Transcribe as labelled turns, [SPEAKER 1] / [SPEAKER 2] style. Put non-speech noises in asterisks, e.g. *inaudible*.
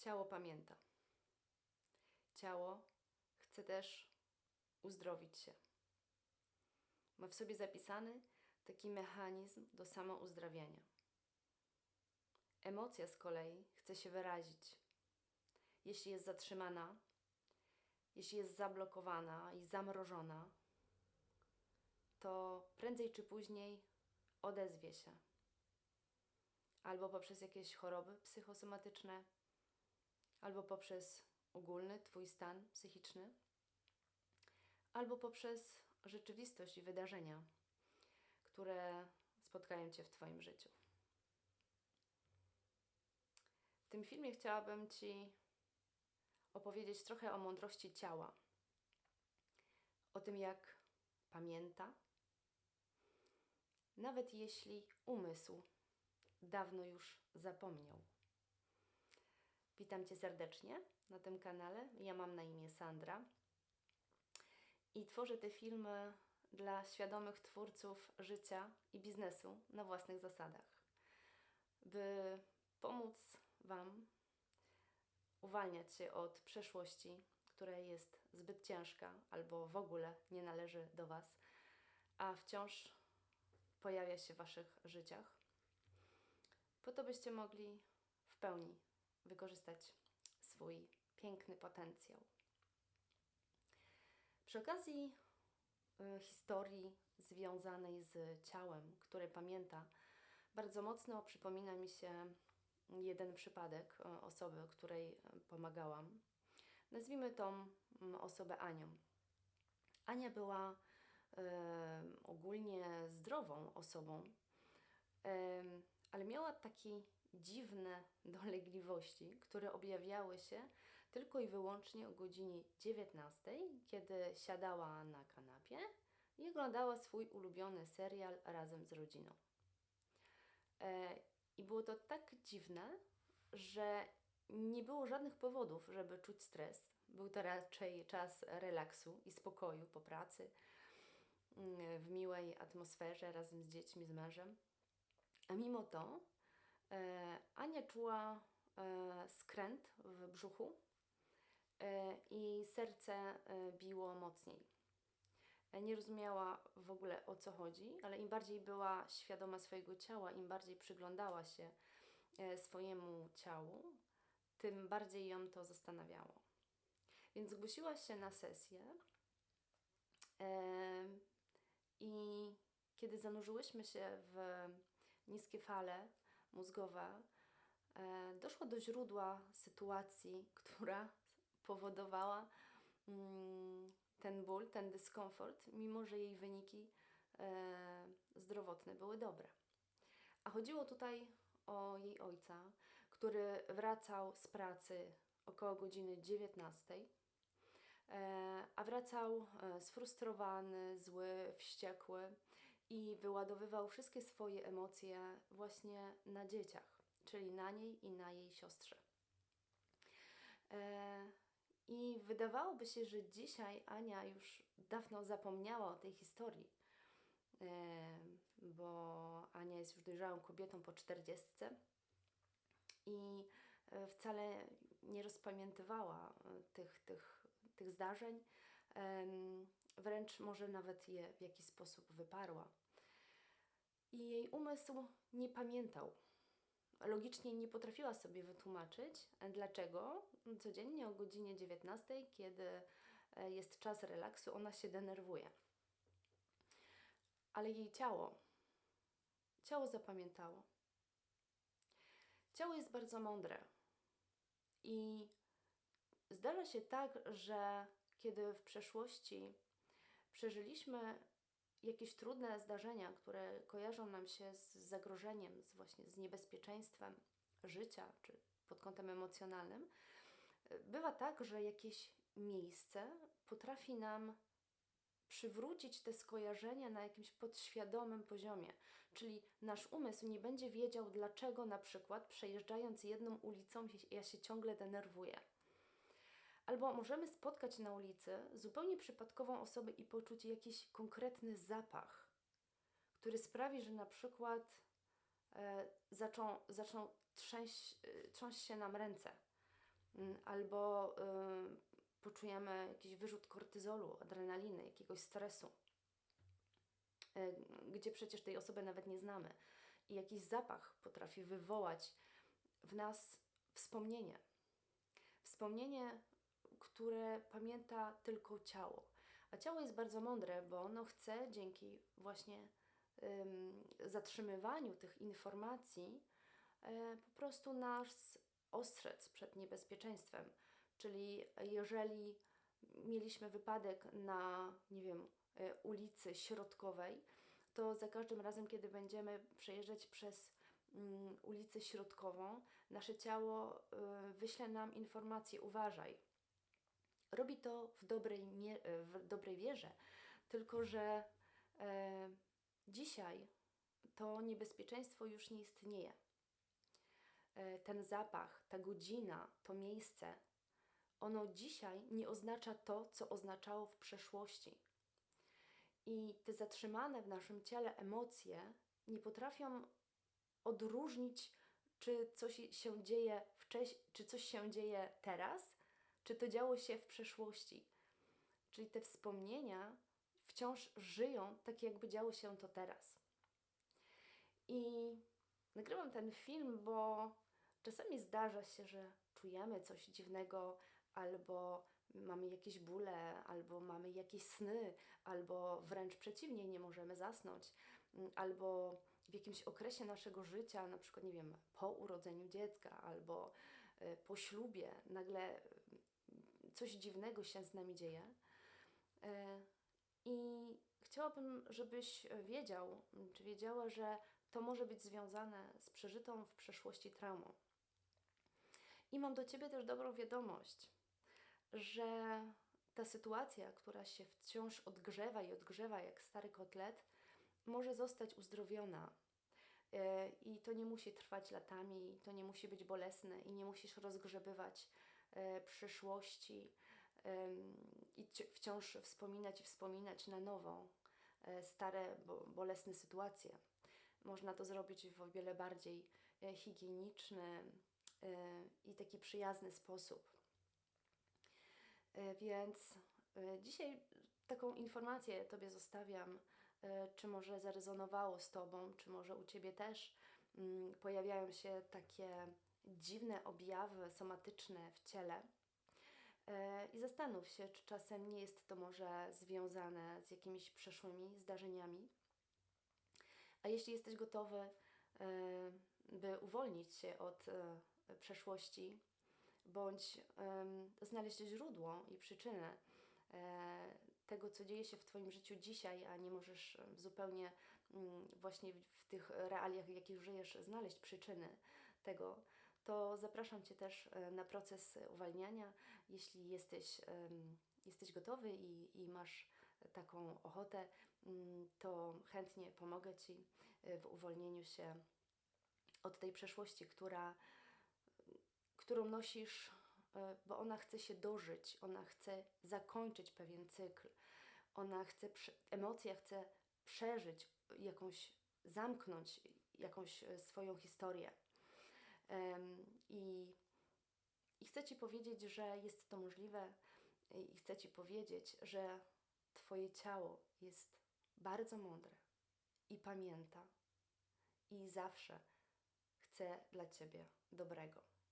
[SPEAKER 1] Ciało pamięta. Ciało chce też uzdrowić się. Ma w sobie zapisany taki mechanizm do samouzdrawiania. Emocja z kolei chce się wyrazić. Jeśli jest zatrzymana, jeśli jest zablokowana i zamrożona, to prędzej czy później odezwie się. Albo poprzez jakieś choroby psychosomatyczne, albo poprzez ogólny Twój stan psychiczny, albo poprzez rzeczywistość i wydarzenia, które spotkają Cię w Twoim życiu. W tym filmie chciałabym Ci opowiedzieć trochę o mądrości ciała, o tym, jak pamięta, nawet jeśli umysł dawno już zapomniał. Witam Cię serdecznie na tym kanale. Ja mam na imię Sandra i tworzę te filmy dla świadomych twórców życia i biznesu na własnych zasadach, by pomóc Wam uwalniać się od przeszłości, która jest zbyt ciężka albo w ogóle nie należy do Was, a wciąż pojawia się w Waszych życiach, po to byście mogli w pełni wykorzystać swój piękny potencjał. Przy okazji y, historii związanej z ciałem, które pamięta, bardzo mocno przypomina mi się jeden przypadek y, osoby, której y, pomagałam. Nazwijmy tą mm, osobę Anią. Ania była ogólnie zdrową osobą, ale miała takie dziwne dolegliwości, które objawiały się tylko i wyłącznie o godzinie 19, kiedy siadała na kanapie i oglądała swój ulubiony serial razem z rodziną. E, I było to tak dziwne, że nie było żadnych powodów, żeby czuć stres. Był to raczej czas relaksu i spokoju po pracy, mm, w miłej atmosferze razem z dziećmi, z mężem. A mimo to Ania czuła e, skręt w brzuchu e, i serce e, biło mocniej. E, Nie rozumiała w ogóle o co chodzi, ale im bardziej była świadoma swojego ciała, im bardziej przyglądała się e, swojemu ciału, tym bardziej ją to zastanawiało. Więc zgłosiła się na sesję e, i kiedy zanurzyłyśmy się w niskie fale mózgowe, doszło do źródła sytuacji, *laughs* która powodowała mm, ten ból, ten dyskomfort, mimo że jej wyniki e, zdrowotne były dobre. A chodziło tutaj o jej ojca, który wracał z pracy około godziny 19, e, a wracał e, sfrustrowany, zły, wściekły i wyładowywał wszystkie swoje emocje właśnie na dzieciach, czyli na niej i na jej siostrze. E, I wydawałoby się, że dzisiaj Ania już dawno zapomniała o tej historii, e, bo Ania jest już dojrzałą kobietą po czterdziestce i e, wcale nie rozpamiętywała tych, tych, tych zdarzeń, wręcz może nawet je w jakiś sposób wyparła. I jej umysł nie pamiętał. Logicznie nie potrafiła sobie wytłumaczyć, dlaczego codziennie o godzinie 19, kiedy e, jest czas relaksu, ona się denerwuje. Ale jej ciało, ciało zapamiętało. Ciało jest bardzo mądre. I zdarza się tak, że kiedy w przeszłości przeżyliśmy jakieś trudne zdarzenia, które kojarzą nam się z zagrożeniem, z właśnie z niebezpieczeństwem życia, czy pod kątem emocjonalnym, bywa tak, że jakieś miejsce potrafi nam przywrócić te skojarzenia na jakimś podświadomym poziomie. Czyli nasz umysł nie będzie wiedział, dlaczego na przykład przejeżdżając jedną ulicą ja się ciągle denerwuję. Albo możemy spotkać na ulicy zupełnie przypadkową osobę i poczuć jakiś konkretny zapach, który sprawi, że na przykład e, zaczą, zaczną trzęść, e, trząść się nam ręce. mm, albo y, poczujemy jakiś wyrzut kortyzolu, adrenaliny, jakiegoś stresu, y, gdzie przecież tej osoby nawet nie znamy. I jakiś zapach potrafi wywołać w nas wspomnienie. Wspomnienie, które pamięta tylko ciało. A ciało jest bardzo mądre, bo ono chce dzięki właśnie ym, zatrzymywaniu tych informacji y, po prostu nas ostrzec przed niebezpieczeństwem. Czyli jeżeli mieliśmy wypadek na, nie wiem, y, ulicy Środkowej, to za każdym razem, kiedy będziemy przejeżdżać przez mm, ulicę Środkową, nasze ciało y, wyśle nam informację: uważaj. Robi to w dobrej, y, w dobrej wierze, tylko że e, dzisiaj to niebezpieczeństwo już nie istnieje. E, ten zapach, ta godzina, to miejsce, ono dzisiaj nie oznacza to, co oznaczało w przeszłości. I te zatrzymane w naszym ciele emocje nie potrafią odróżnić, czy coś się dzieje wcześniej, czy coś się dzieje teraz, czy to działo się w przeszłości. Czyli te wspomnienia wciąż żyją tak, jakby działo się to teraz. I nagrywam ten film, bo czasami zdarza się, że czujemy coś dziwnego, albo mamy jakieś bóle, albo mamy jakieś sny, albo wręcz przeciwnie, nie możemy zasnąć, albo w jakimś okresie naszego życia, na przykład, nie wiem, po urodzeniu dziecka, albo po ślubie, nagle y, coś dziwnego się z nami dzieje. Y, I chciałabym, żebyś wiedział, czy wiedziała, że to może być związane z przeżytą w przeszłości traumą. I mam do Ciebie też dobrą wiadomość, że ta sytuacja, która się wciąż odgrzewa i odgrzewa jak stary kotlet, może zostać uzdrowiona. E, I to nie musi trwać latami, to nie musi być bolesne i nie musisz rozgrzebywać e, przyszłości i wciąż wspominać i wspominać na nowo e, stare, bolesne sytuacje. Można to zrobić w o wiele bardziej higieniczny i taki przyjazny sposób. Więc dzisiaj taką informację Tobie zostawiam czy może zarezonowało z Tobą, czy może u Ciebie też mm, pojawiają się takie dziwne objawy somatyczne w ciele. E, I zastanów się, czy czasem nie jest to może związane z jakimiś przeszłymi zdarzeniami. A jeśli jesteś gotowy, e, by uwolnić się od przeszłości, bądź znaleźć źródło i przyczynę tego, co dzieje się w Twoim życiu dzisiaj, a nie możesz zupełnie mm, właśnie w tych realiach, w jakich żyjesz, znaleźć przyczyny tego, to zapraszam Cię też e, na proces uwalniania. Jeśli jesteś, jesteś gotowy i, i masz taką ochotę, mm, to chętnie pomogę Ci e, w uwolnieniu się od tej przeszłości, która, którą nosisz E, bo ona chce się dożyć, ona chce zakończyć pewien cykl, ona chce, emocja chce przeżyć jakąś, zamknąć jakąś e, swoją historię. I, I chcę Ci powiedzieć, że jest to możliwe i chcę Ci powiedzieć, że Twoje ciało jest bardzo mądre i pamięta i zawsze chce dla Ciebie dobrego.